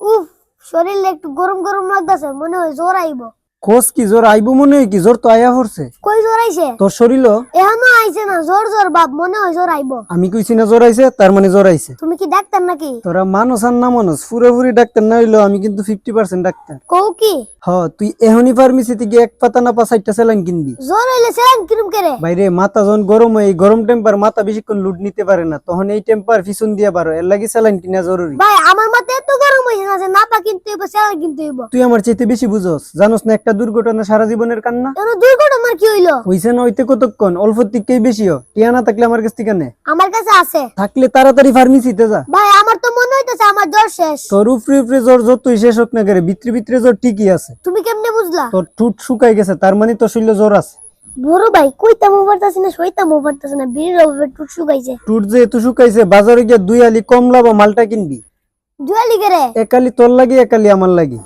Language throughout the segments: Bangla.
উফ শরীরে একটু গরম গরম লাগতেছে মনে হয় জ্বর আইব। কোস কি জোর আইবো মনে হয় কি? জোর তো আয়া পড়ছে। কই জ্বর আইছে? তোর শরীর এখনও আইছে না জ্বর জ্বর বাপ মনে হয় জ্বর আইব। আমি কইছি না জোর আইছে তার মানে জোর আইছে। তুমি কি ডাক্তার নাকি? তোরা মানুষ আর না মানুষ পুরোপুরি ডাক্তার না হইল আমি কিন্তু ফিফটি পার্সেন্ট ডাক্তার। কও কি? হ তুই এহনি ফার্মেসিতে গিয়ে এক পাতা না পা চারটা স্যালাইন কিনবি। জ্বর হইলে সেরাম কিরম করে? বাইরে মাথা যখন গরম হয় এই গরম টেম্পার মাথা বেশিক্ষণ লুট নিতে পারে না তখন এই টেম্পার পিছন দিয়ে পারো এর লাগি স্যালাইন কিনা জরুরি। ভাই আমার মাথা এত গরম হইছে না যে নাপা কিনতে হইব সেরা কিনতে হইব। তুই আমার চাইতে বেশি বুঝোস জানোস না একটা দুর্ঘটনা সারা জীবনের কান্না? কেন দুর্ঘটনার কি হইল? হইছে না হইতে কতক্ষণ? অল্প থেকেই বেশিও টিয়া না থাকলে আমার কাছ থেকে নে। আমার কাছে আছে। থাকলে তাড়াতাড়ি ফার্মেসিতে যা। ভাই আমার তো মনে হইতেছে আমার জ্বর শেষ। তোর উপরে উপরে জ্বর যতই শেষ হোক না করে ভিতরে ভিতরে জ্বর ঠিকই আছে। তুমি কেমনে বুঝলা? তোর ঠুট শুকাই গেছে তার মানে তোর শরীরে জ্বর আছে। বড় ভাই কইতাম পারতাছি না সইতাম পারতাছি না বিড়ির অভাবে টুট শুকাইছে। টুট যে এত শুকাইছে বাজারে গিয়ে দুই আলি কম লাভ মালটা কিনবি। জুয়ালি করে? একালি তোর লাগি একালি আমার লাগি।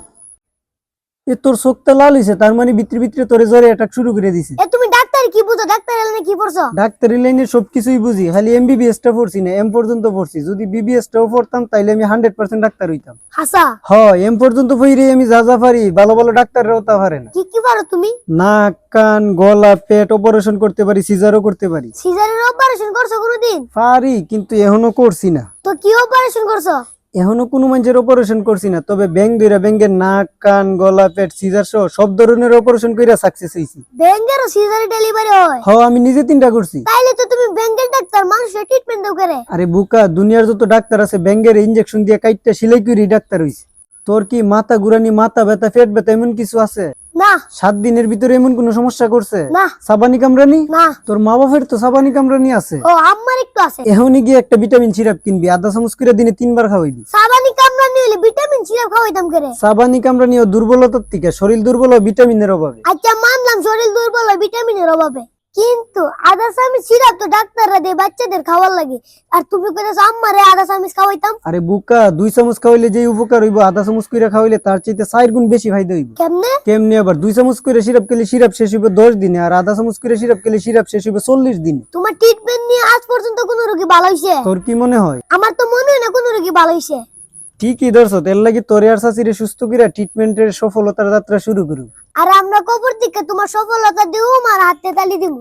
এ তোর চোখটা লাল হইছে তার মানে ভিতরে ভিতরে তোরে জ্বরে অ্যাটাক শুরু করে দিছে। এ তুমি ডাক্তার কি বুঝো? ডাক্তার এলানে কি পড়ছো? ডাক্তারি লাইনে সবকিছুই বুঝি খালি এমবিবিএস টা পড়ছি না এম পর্যন্ত পড়ছি। যদি বিবিএস টাও পড়তাম তাইলে আমি হান্ড্রেড পার্সেন্ট ডাক্তার হইতাম। হাসা? হ এম পর্যন্ত পইরে আমি যা যা পারি ভালো ভালো ডাক্তাররাও তা পারে না। কি কি পারো তুমি? নাক কান গলা পেট অপারেশন করতে পারি সিজারও করতে পারি। সিজারের অপারেশন করছ কোনোদিন? পারি কিন্তু এখনও করছি না। তো কি অপারেশন করছ? এখনও কোনো মানুষের অপারেশন করছি না তবে ব্যাং দুইরা ব্যাঙ্গের নাক কান গলা পেট সিজার সহ সব ধরনের অপারেশন কইরা সাকসেস হইছি। ব্যাংকের সিজারে ডেলিভারি হয়? হ আমি নিজে তিনটা করছি। তাইলে তো তুমি ব্যাঙ্গের ডাক্তার মানুষের ট্রিটমেন্ট দাও করে। আরে বুকা দুনিয়ার যত ডাক্তার আছে ব্যাঙ্গের ইনজেকশন দিয়ে কাইটটা সেলাই করি ডাক্তার হইছে। তোর কি মাথা ঘুরানি মাথা ব্যথা পেট ব্যথা এমন কিছু আছে? না। সাত দিনের ভিতরে এমন কোনো সমস্যা করছে? না। সাবানি কামরানি না। তোর মা বাপের তো সাবানি কামরানি আছে। ও আমার একটু আছে। এখনই গিয়ে একটা ভিটামিন সিরাপ কিনবি আধা চামচ করে দিনে তিনবার খাওয়াইবি। সাবানি কামরানি হলে ভিটামিন সিরাপ খাওয়াইতাম করে? সাবানি কামরানি ও দুর্বলতার থেকে শরীর দুর্বল ও ভিটামিনের অভাবে। আচ্ছা মানলাম শরীর দুর্বল হয় ভিটামিনের অভাবে। কিন্তু আদা চামিচ সিরাপ তো ডাক্তাররা দেয় বাচ্চাদের খাওয়ার লাগে। আর তুমি কইতাছো আম্মারে আদা চামিচ খাওয়াইতাম। আরে বুকা দুই চামচ খাওয়াইলে যে উপকার হইব আধা চামচ করে খাওয়াইলে তার চাইতে চার গুণ বেশি ফায়দা হইব। কেমনে? কেমনি আবার? দুই চামচ করে সিরাপ খেলে সিরাপ শেষ হইব দশ দিনে আর আধা চামচ করে সিরাপ খেলে সিরাপ শেষ হইব চল্লিশ দিনে। তোমার ট্রিটমেন্ট নিয়ে আজ পর্যন্ত কোনো রোগী ভালো হইছে? তোর কি মনে হয়? আমার তো মনে হয় না কোনো রোগী ভালো হইছে। ঠিকই ধরছো এর লাগি তোরে আর চাচিরে সুস্থ করে ট্রিটমেন্টের সফলতার যাত্রা শুরু করুক। আর আমরা কবর দিকে তোমার সফলতা দিও আমার হাতে তালি দিব